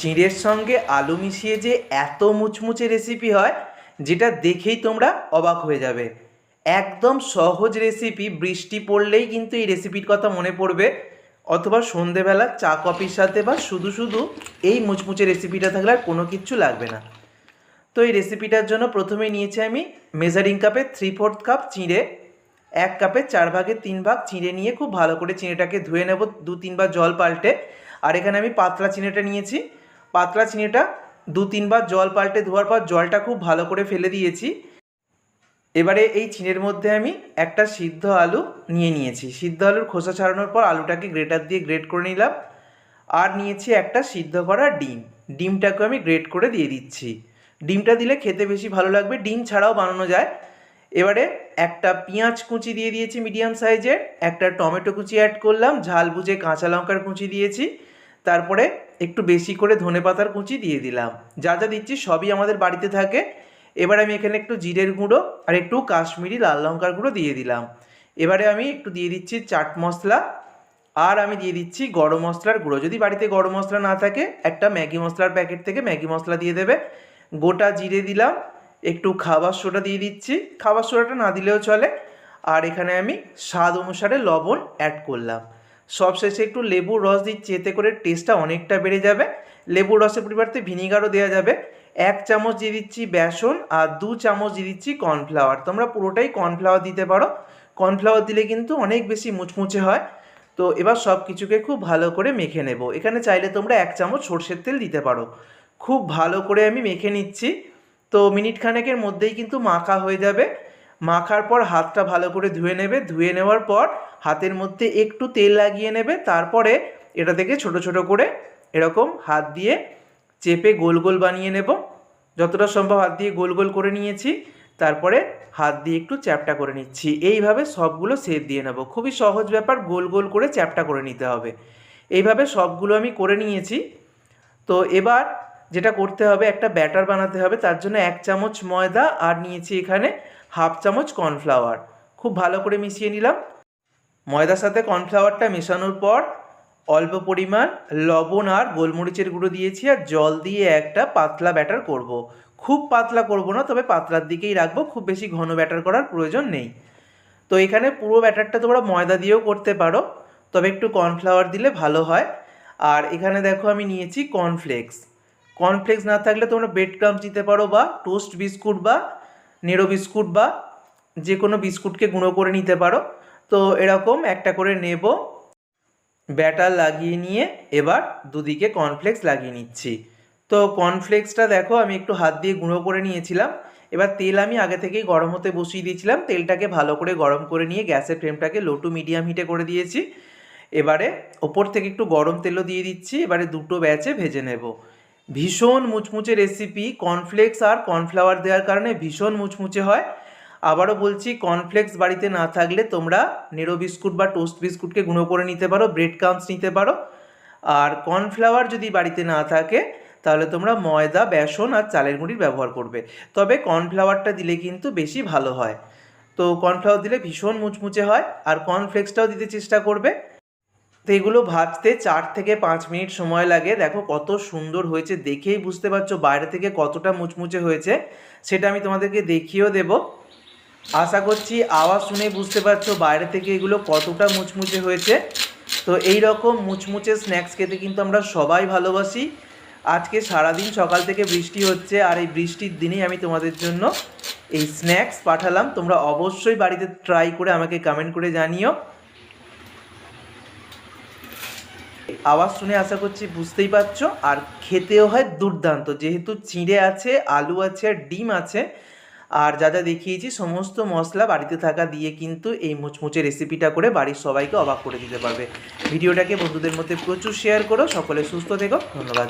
চিঁড়ের সঙ্গে আলু মিশিয়ে যে এত মুচমুচে রেসিপি হয়, যেটা দেখেই তোমরা অবাক হয়ে যাবে। একদম সহজ রেসিপি বৃষ্টি পড়লেই কিন্তু এই রেসিপির কথা মনে পড়বে। অথবা সন্ধেবেলা চা, কফির সাথে বা শুধু শুধু এই মুচমুচে রেসিপিটা থাকলে আর কোনো কিচ্ছু লাগবে না। তো এই রেসিপিটার জন্য প্রথমে নিয়েছি আমি মেজারিং কাপে থ্রি ফোর্থ কাপ চিঁড়ে, এক কাপে চার ভাগের তিন ভাগ চিঁড়ে নিয়ে খুব ভালো করে চিঁড়েটাকে ধুয়ে নেব দু তিনবার জল পাল্টে। আর এখানে আমি পাতলা চিঁড়েটা নিয়েছি। পাতলা চিনিটা দু তিনবার জল পাল্টে ধোয়ার পর জলটা খুব ভালো করে ফেলে দিয়েছি। এবারে এই চিনের মধ্যে আমি একটা সিদ্ধ আলু নিয়ে নিয়েছি। সিদ্ধ আলুর খোসা ছাড়ানোর পর আলুটাকে গ্রেটার দিয়ে গ্রেট করে নিলাম। আর নিয়েছি একটা সিদ্ধ করা ডিম। ডিমটাকে আমি গ্রেট করে দিয়ে দিচ্ছি। ডিমটা দিলে খেতে বেশি ভালো লাগবে। ডিম ছাড়াও বানানো যায়। এবারে একটা পেঁয়াজ কুচি দিয়ে দিয়েছি মিডিয়াম সাইজের। একটা টমেটো কুচি অ্যাড করলাম। ঝাল বুঝে কাঁচা লঙ্কার কুচি দিয়েছি। তারপরে একটু বেশি করে ধনে পাতার কুচি দিয়ে দিলাম। যা যা দিচ্ছি সবই আমাদের বাড়িতে থাকে। এবার আমি এখানে একটু জিরের গুঁড়ো আর একটু কাশ্মীরি লাল লঙ্কার গুঁড়ো দিয়ে দিলাম। এবারে আমি একটু দিয়ে দিচ্ছি চাট মশলা আর আমি দিয়ে দিচ্ছি গরম মশলার গুঁড়ো। যদি বাড়িতে গরম মশলা না থাকে, একটা ম্যাগি মশলার প্যাকেট থেকে ম্যাগি মশলা দিয়ে দেবে। গোটা জিরে দিলাম, একটু খাবার সোডা দিয়ে দিচ্ছি। খাবার সোডাটা না দিলেও চলে। আর এখানে আমি স্বাদ অনুসারে লবণ অ্যাড করলাম। সবশেষে একটু লেবুর রস দিচ্ছি, এতে করে টেস্টটা অনেকটা বেড়ে যাবে। লেবুর রসের পরিবর্তে ভিনিগারও দেওয়া যাবে। এক চামচ দিয়ে দিচ্ছি বেসন আর দু চামচ দিয়ে দিচ্ছি কর্নফ্লাওয়ার তোমরা পুরোটাই কর্নফ্লাওয়ার দিতে পারো। কর্নফ্লাওয়ার দিলে কিন্তু অনেক বেশি মুচমুচে হয়। তো এবার সব কিছুকে খুব ভালো করে মেখে নেব। এখানে চাইলে তোমরা এক চামচ সর্ষের তেল দিতে পারো। খুব ভালো করে আমি মেখে নিচ্ছি। তো মিনিট খানেকের মধ্যেই কিন্তু মাখা হয়ে যাবে। মাখার পর হাতটা ভালো করে ধুয়ে নেবে। ধুয়ে নেওয়ার পর হাতের মধ্যে একটু তেল লাগিয়ে নেবে। তারপরে এটা থেকে ছোট ছোট করে এরকম হাত দিয়ে চেপে গোল গোল বানিয়ে নেব। যতটা সম্ভব হাত দিয়ে গোল গোল করে নিয়েছি। তারপরে হাত দিয়ে একটু চ্যাপটা করে নিচ্ছি। এইভাবে সবগুলো সেট দিয়ে নেব। খুবই সহজ ব্যাপার, গোল গোল করে চ্যাপটা করে নিতে হবে। এইভাবে সবগুলো আমি করে নিয়েছি। তো এবার যেটা করতে হবে, একটা ব্যাটার বানাতে হবে। তার জন্য এক চামচ ময়দা আর নিয়েছি এখানে হাফ চামচ কর্নফ্লাওয়ার। খুব ভালো করে মিশিয়ে নিলাম। ময়দার সাথে কর্নফ্লাওয়ারটা মেশানোর পর অল্প পরিমাণ লবণ আর গোলমরিচের গুঁড়ো দিয়েছি আর জল দিয়ে একটা পাতলা ব্যাটার করব। খুব পাতলা করব না, তবে পাতলার দিকেই রাখব, খুব বেশি ঘন ব্যাটার করার প্রয়োজন নেই। তো এখানে পুরো ব্যাটারটা তোমরা ময়দা দিয়েও করতে পারো, তবে একটু কর্নফ্লাওয়ার দিলে ভালো হয়। আর এখানে দেখো আমি নিয়েছি কর্নফ্লেক্স। কর্নফ্লেক্স না থাকলে তোমরা ব্রেড ক্রাম্পস দিতে পারো বা টোস্ট বিস্কুট বা নেড়ো বিস্কুট বা যে কোনো বিস্কুটকে গুঁড়ো করে নিতে পারো। তো এরকম একটা করে নেব। ব্যাটার লাগিয়ে নিয়ে এবার দুদিকে কর্নফ্লেক্স লাগিয়ে নিচ্ছি। তো কর্নফ্লেক্সটা দেখো আমি একটু হাত দিয়ে গুঁড়ো করে নিয়েছিলাম। এবার তেল আমি আগে থেকেই গরম হতে বসিয়ে দিয়েছিলাম। তেলটাকে ভালো করে গরম করে নিয়ে গ্যাসের ফ্লেমটাকে লো টু মিডিয়াম হিটে করে দিয়েছি। এবারে ওপর থেকে একটু গরম তেলও দিয়ে দিচ্ছি। এবারে দুটো ব্যাচে ভেজে নেব। ভীষণ মুচমুচে রেসিপি কর্নফ্লেক্স আর কর্নফ্লাওয়ার দেওয়ার কারণে ভীষণ মুচমুচে হয়। আবারও বলছি কর্নফ্লেক্স বাড়িতে না থাকলে তোমরা নেড়ো বিস্কুট বা টোস্ট বিস্কুটকে গুঁড়ো করে নিতে পারো ব্রেড ক্রাম্পস নিতে পারো। আর কর্নফ্লাওয়ার যদি বাড়িতে না থাকে, তাহলে তোমরা ময়দা, বেসন আর চালের গুঁড়ির ব্যবহার করবে। তবে কর্নফ্লাওয়ারটা দিলে কিন্তু বেশি ভালো হয়। তো কর্নফ্লাওয়ার দিলে ভীষণ মুচমুচে হয়, আর কর্নফ্লেক্সটাও দিতে চেষ্টা করবে। তো এগুলো ভাজতে চার থেকে পাঁচ মিনিট সময় লাগে। দেখো কত সুন্দর হয়েছে দেখেই বুঝতে পারছ বাইরে থেকে কতটা মুচমুচে হয়েছে, সেটা আমি তোমাদেরকে দেখিয়েও দেবো। আশা করছি আওয়াজ শুনে বুঝতে পারছ বাইরে থেকে এগুলো কতটা মুচমুচে হয়েছে। তো এই রকম মুচমুচে স্ন্যাক্স খেতে কিন্তু আমরা সবাই ভালোবাসি। আজকে সারাদিন সকাল থেকে বৃষ্টি হচ্ছে আর এই বৃষ্টির দিনেই আমি তোমাদের জন্য এই স্ন্যাক্স পাঠালাম। তোমরা অবশ্যই বাড়িতে ট্রাই করে আমাকে কমেন্ট করে জানিও। আওয়াজ শুনে আশা করছি বুঝতেই পারছ। আর খেতেও হয় দুর্দান্ত। যেহেতু চিঁড়ে আছে, আলু আছে, আর ডিম আছে, আর যা যা দেখিয়েছি সমস্ত মশলা বাড়িতে থাকা দিয়ে কিন্তু এই মুচমুচে রেসিপিটা করে বাড়ির সবাইকে অবাক করে দিতে পারবে। ভিডিওটাকে বন্ধুদের মধ্যে প্রচুর শেয়ার করো। সকলে সুস্থ থেকো। ধন্যবাদ।